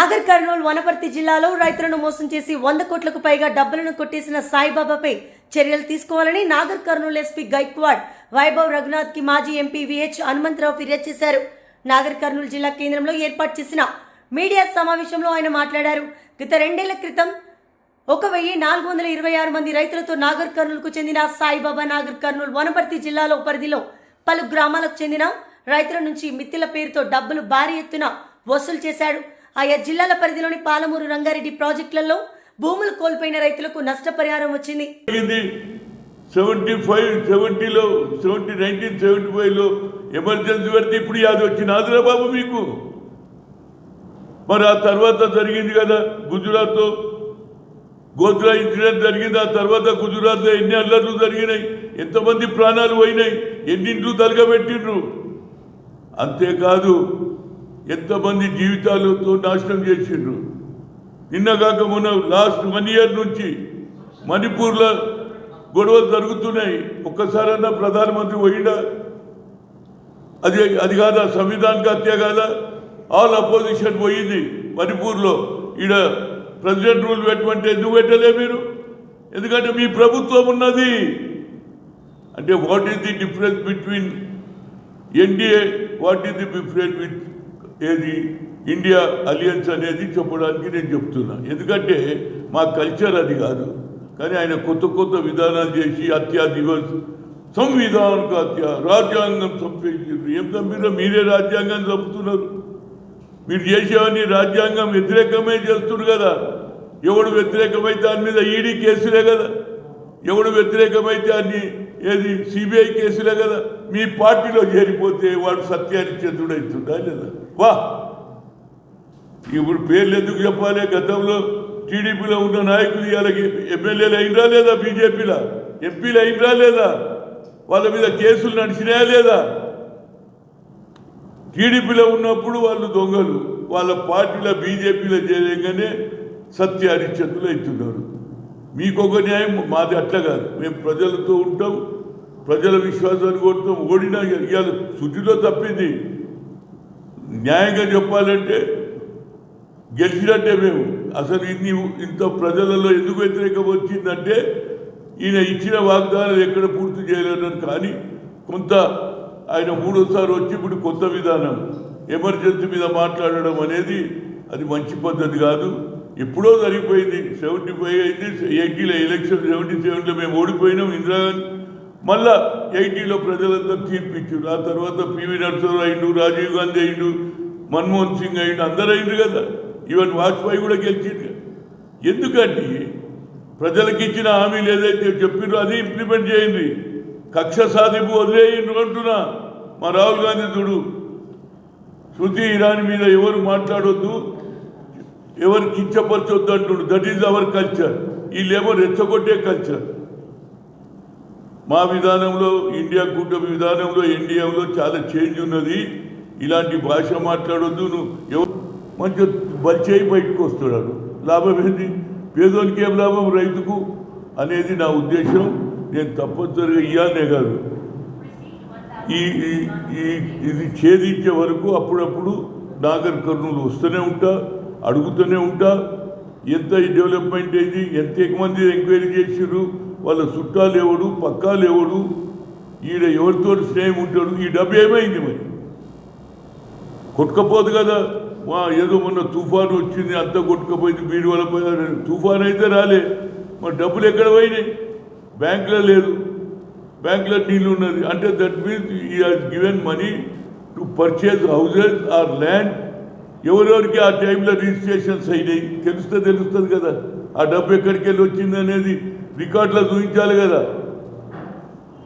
నాగర్ కర్నూలు వనపర్తి జిల్లాలో రైతులను మోసం చేసి వంద కోట్లకు పైగా డబ్బులను కొట్టేసిన సాయిబాబాపై చర్యలు తీసుకోవాలని నాగర్ కర్నూలు ఎస్పీ గైక్వాడ్ వైభవ్ రఘునాథ్కి మాజీ ఎంపీ విహెచ్ హనుమంతరావు ఫిర్యాదు చేశారు. నాగర్ కర్నూలు జిల్లా కేంద్రంలో ఏర్పాటు చేసిన మీడియా సమావేశంలో ఆయన మాట్లాడారు. గత రెండేళ్ళ క్రితం ఒక వెయ్యి నాలుగు వందల ఇరవై ఆరు మంది రైతులతో నాగర్ కర్నూలుకు చెందిన సాయిబాబా నాగర్ కర్నూలు వనపర్తి జిల్లాలో పరిధిలో పలు గ్రామాలకు చెందిన రైతుల నుంచి మిత్తిల పేరుతో డబ్బులు భారీ ఎత్తున వసూలు చేశాడు. ఆయా జిల్లాల పరిధిలోని పాలమూరు రంగారెడ్డి ప్రాజెక్టులలో భూములు కోల్పోయిన రైతులకు నష్టపరిహారం వచ్చింది. సెవెంటీ ఫైవ్ సెవెంటీలో సెవెంటీ నైన్టీన్ సెవెంటీ ఫైవ్లో ఎమర్జెన్సీ పెడితే ఇప్పుడు అది వచ్చింది. ఆదిరా బాబు మీకు. మరి ఆ తర్వాత జరిగింది కదా గుజరాత్లో. గోద్రా ఇన్సిడెంట్ జరిగింది. ఆ తర్వాత గుజరాత్లో ఎన్ని అల్లర్లు జరిగినాయి. ఎంతమంది ప్రాణాలు పోయినాయి. ఎన్నింట్లు తలగబెట్టిండ్రు అంతేకాదు ఎంతమంది జీవితాలతో నాశనం చేసిండ్రు? నిన్నగాక మొన్న లాస్ట్ వన్ ఇయర్ నుంచి మణిపూర్లో గొడవలు జరుగుతున్నాయి. ఒక్కసారన్నా ప్రధానమంత్రి పోయిండా? అది అది కాదా? సంవిధానిక హత్య కాదా? ఆల్ అపోజిషన్ పోయింది మణిపూర్లో. ఈడ ప్రెసిడెంట్ రూల్ పెట్టమంటే ఎందుకు పెట్టలే మీరు? ఎందుకంటే మీ ప్రభుత్వం ఉన్నది. అంటే what is the difference between NDA what is the difference with ఏది? ఇండియా అలియన్స్ అనేది చెప్పడానికి నేను చెప్తున్నా. ఎందుకంటే మా కల్చర్ అది కాదు. కానీ ఆయన కొత్త కొత్త విధానాలు చేసి హత్యా దివస్ సంవిధానకు హత్య రాజ్యాంగం చంపేసారు ఏం చంపినా మీరే రాజ్యాంగం చంపుతున్నారు. మీరు చేసేవన్నీ రాజ్యాంగం వ్యతిరేకమే చేస్తున్నారు కదా. ఎవడు వ్యతిరేకమైతే దాని మీద ఈడీ కేసులే కదా. ఎవడు వ్యతిరేకమైతే అన్ని ఏది? సిబిఐ కేసులే కదా. మీ పార్టీలో చేరిపోతే వాడు సత్యానిశ్చంద్రుడు అవుతుందా లేదా? వా! ఇప్పుడు పేర్లు ఎందుకు చెప్పాలి? గతంలో టీడీపీలో ఉన్న నాయకులు ఇవాళ ఎమ్మెల్యేలు అయినరా లేదా బీజేపీలో? ఎంపీలు అయినరా లేదా? వాళ్ళ మీద కేసులు నడిచినాయా లేదా? టీడీపీలో ఉన్నప్పుడు వాళ్ళు దొంగలు. వాళ్ళ పార్టీలో బీజేపీలో చేరగానే సత్య హరిచంద్రులు అవుతున్నారు మీకొక న్యాయం మాది అట్లా కాదు. మేము ప్రజలతో ఉంటాం. ప్రజల విశ్వాసాన్ని కొడతాం ఓడినా ఇవాళ శుద్ధిలో తప్పింది. న్యాయంగా చెప్పాలంటే గెలిచినట్టే మేము. అసలు ఇన్ని ఇంత ప్రజలలో ఎందుకు వ్యతిరేకం వచ్చిందంటే ఈయన ఇచ్చిన వాగ్దానాలు ఎక్కడ పూర్తి చేయలేదని కానీ కొంత ఆయన మూడోసారి వచ్చి ఇప్పుడు కొత్త విధానం ఎమర్జెన్సీ మీద మాట్లాడడం అనేది అది మంచి పద్ధతి కాదు. ఎప్పుడో జరిగిపోయింది సెవెంటీ ఫైవ్ అయింది. ఎయిటీలో ఎలక్షన్ సెవెంటీ సెవెన్లో మేము ఓడిపోయినాం. ఇందిరాగాంధీ మళ్ళా ఎయిటీలో ప్రజలంతా తీర్పు ఇచ్చారు ఆ తర్వాత పివి నరసింహరావు అయిండు రాజీవ్ గాంధీ అయిండు మన్మోహన్ సింగ్ అయిండు అందరూ అయిండు కదా. ఈవెన్ వాజ్పేయి కూడా గెలిచిండు ఎందుకంటే ప్రజలకు ఇచ్చిన హామీలు ఏదైతే చెప్పినో అది ఇంప్లిమెంట్ చేయండి. కక్ష సాధింపు వదిలేయండి అంటున్నా. మా రాహుల్ గాంధీ చూడు. శృతి ఇరానీ మీద ఎవరు మాట్లాడొద్దు ఎవరు కించపరచొద్దు అంటుడు. దట్ ఈజ్ అవర్ కల్చర్ వీళ్ళేమో రెచ్చగొట్టే కల్చర్ మా విధానంలో ఇండియా కూటమి విధానంలో ఎన్డీఏలో చాలా చేంజ్ ఉన్నది. ఇలాంటి భాష మాట్లాడొద్దు నువ్వు ఎవరు మంచి బలిచేయి బయటకు వస్తున్నాడు. లాభం ఏంది? పేదోనికి ఏం లాభం? రైతుకు అనేది నా ఉద్దేశం. నేను తప్పనిసరిగా ఇయ్యాలనే కాదు. ఈ ఈ- ఈ ఇది ఛేదించే వరకు అప్పుడప్పుడు నాగర్ కర్నూలు వస్తూనే ఉంటా అడుగుతూనే ఉంటా. ఎంత ఈ డెవలప్మెంట్ అయింది? ఎంత ఎక్కువ మంది ఎంక్వైరీ చేసిర్రు? వాళ్ళ చుట్టాలు ఎవడు పక్కాలు ఎవడు ఈడ ఎవరితో స్నేహం ఉంటాడు ఈ డబ్బు ఏమైంది మరి? కొట్టుకపోదు కదా. మా ఏదో మొన్న తుఫాను వచ్చింది అంతా కొట్టుకపోయింది వీడి వల్ల పోయారు తుఫాన్ అయితే రాలే. మరి డబ్బులు ఎక్కడ పోయినాయి? బ్యాంకులో లేదు. బ్యాంకులో నీళ్ళు ఉన్నది. అంటే that means he has given money to purchase houses or land ఎవరెవరికి ఆ టైంలో రిజిస్ట్రేషన్స్ అయినాయి? తెలుస్తే తెలుస్తుంది కదా. ఆ డబ్బు ఎక్కడికి వెళ్ళి వచ్చింది అనేది రికార్డులో చూపించాలి కదా.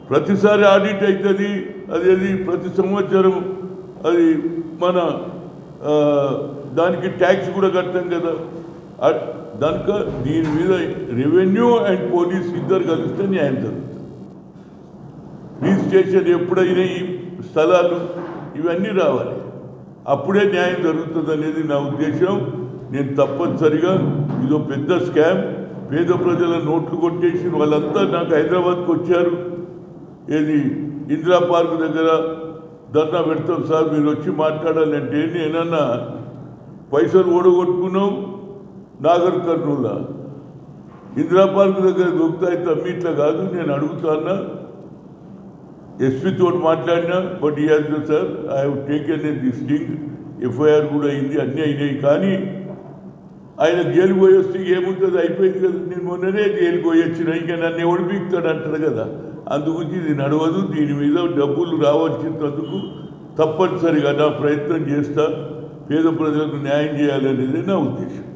ప్రతిసారి ఆడిట్ అవుతుంది అదేది ప్రతి సంవత్సరం అది మన దానికి ట్యాక్స్ కూడా కట్టాం కదా. దానిక దీని మీద రెవెన్యూ అండ్ పోలీస్ ఇద్దరు కలిస్తే న్యాయం జరుగుతుంది. రిజిస్ట్రేషన్ ఎప్పుడైనా ఈ స్థలాలు ఇవన్నీ రావాలి. అప్పుడే న్యాయం జరుగుతుంది అనేది నా ఉద్దేశం. నేను తప్పనిసరిగా ఇదో పెద్ద స్కామ్. పేద ప్రజల నోట్లు కొట్టేసి వాళ్ళంతా నాకు హైదరాబాద్కి వచ్చారు. ఏది? ఇందిరా పార్క్ దగ్గర ధర్నా పెడతాం సార్ మీరు వచ్చి మాట్లాడాలంటే నేనన్నా పైసలు ఓడగొట్టుకున్నాం? నాగర్ కర్నూలా. ఇందిరా పార్క్ దగ్గర దొరుకుతాయి తమ్మి ఇట్లా కాదు నేను అడుగుతాన్నా ఎస్పీతో మాట్లాడినా బట్ ఈ sir I have taken this thing FIR కూడా అయింది అన్నీ అయినాయి. కానీ ఆయన జైలు పోయి వస్తే ఏముంటుంది? అయిపోయింది కదా. నేను మొన్ననే జైలు పోయి వచ్చిన. ఇంకా నన్ను ఎవడు పీకుతాడు కదా. అందుగురించి ఇది నడవదు. దీని మీద డబ్బులు రావాల్సినందుకు తప్పనిసరిగా నా ప్రయత్నం చేస్తా. పేద ప్రజలకు న్యాయం చేయాలనేది నా ఉద్దేశం.